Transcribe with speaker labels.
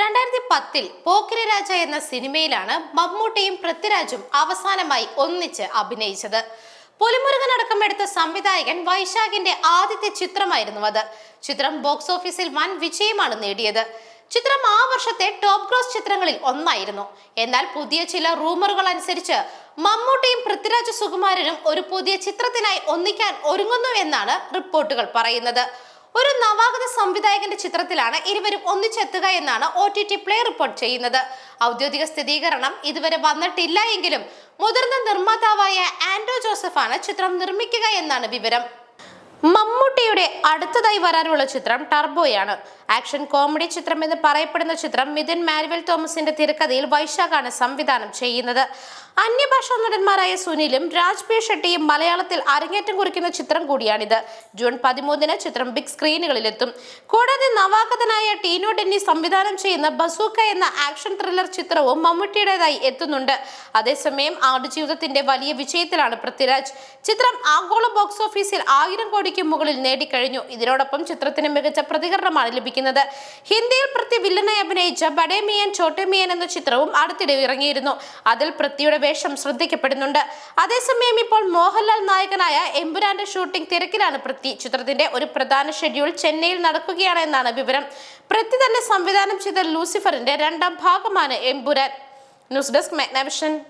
Speaker 1: രണ്ടായിരത്തി പത്തിൽ പോക്കിരി രാജ എന്ന സിനിമയിലാണ് മമ്മൂട്ടിയും പൃഥ്വിരാജും അവസാനമായി ഒന്നിച്ച് അഭിനയിച്ചത്. പുലിമുരുകൻ അടക്കം എടുത്ത സംവിധായകൻ വൈശാഖിന്റെ ആദ്യത്തെ ചിത്രമായിരുന്നു അത്. ചിത്രം ബോക്സ് ഓഫീസിൽ വൻ വിജയമാണ് നേടിയത്. ചിത്രം ആ വർഷത്തെ ടോപ്പ് ഗ്രോസ് ചിത്രങ്ങളിൽ ഒന്നായിരുന്നു. എന്നാൽ പുതിയ ചില റൂമറുകൾ അനുസരിച്ച് മമ്മൂട്ടിയും പൃഥ്വിരാജ് സുകുമാരനും ഒരു പുതിയ ചിത്രത്തിനായി ഒന്നിക്കാൻ ഒരുങ്ങുന്നു എന്നാണ് റിപ്പോർട്ടുകൾ പറയുന്നത്. ഒരു നവാഗത സംവിധായകന്റെ ചിത്രത്തിലാണ് ഇരുവരും ഒന്നിച്ചെത്തുക എന്നാണ് O T T play report ചെയ്യുന്നത്. ഔദ്യോഗിക സ്ഥിരീകരണം ഇതുവരെ വന്നിട്ടില്ല എങ്കിലും മുതിർന്ന നിർമ്മാതാവായ ആൻഡ്രോ ജോസഫാണ് ചിത്രം നിർമ്മിക്കുക എന്നാണ് വിവരം. മമ്മൂട്ടിയുടെ അടുത്തതായി വരാനുള്ള ചിത്രം ടർബോയാണ്. ആക്ഷൻ കോമഡി ചിത്രം എന്ന് പറയപ്പെടുന്ന ചിത്രം മിഥുൻ മാനുവൽ തോമസിന്റെ തിരക്കഥയിൽ വൈശാഖാണ് സംവിധാനം ചെയ്യുന്നത്. അന്യഭാഷാ നടന്മാരായ സുനിലും രാജ്ബീർ ഷെട്ടിയും മലയാളത്തിൽ അരങ്ങേറ്റം കുറിക്കുന്ന ചിത്രം കൂടിയാണിത്. ജൂൺ പതിമൂന്നിന് ചിത്രം ബിഗ് സ്ക്രീനുകളിലെത്തും. കൂടാതെ നവാഗതനായ ടീനോ ഡെന്നി സംവിധാനം ചെയ്യുന്ന ബസൂക്ക എന്ന ആക്ഷൻ ത്രില്ലർ ചിത്രവും മമ്മൂട്ടിയുടേതായി എത്തുന്നുണ്ട്. അതേസമയം ആടുജീവിതത്തിന്റെ വലിയ വിജയത്തിലാണ് പൃഥ്വിരാജ്. ചിത്രം ആഗോള ബോക്സ് ഓഫീസിൽ ആയിരം കോടിക്ക് മുകളിൽ നേടിക്കഴിഞ്ഞു. ഇതിനോടൊപ്പം ചിത്രത്തിന് മികച്ച പ്രതികരണമാണ് ലഭിക്കുന്നത്. ഹിന്ദിയിൽ പ്രതി വില്ലനായി അഭിനയിച്ച ബഡേ മിയൻ ചോട്ടെ മിയൻ എന്ന ചിത്രവും അടുത്തിടെ ഇറങ്ങിയിരുന്നു. അതിൽ പൃഥ്വിയുടെ വേഷം ശ്രദ്ധിക്കപ്പെടുന്നുണ്ട്. അതേസമയം ഇപ്പോൾ മോഹൻലാൽ നായകനായ എമ്പുരാന്റെ ഷൂട്ടിംഗ് തിരക്കിലാണ് പൃഥ്വി ചിത്രത്തിന്റെ ഒരു പ്രധാന ഷെഡ്യൂൾ ചെന്നൈയിൽ നടക്കുകയാണ് എന്നാണ് വിവരം. പൃഥ്വി തന്നെ സംവിധാനം ചെയ്ത ലൂസിഫറിന്റെ രണ്ടാം ഭാഗമാണ് എമ്പുരാൻ. News desk Magnavision.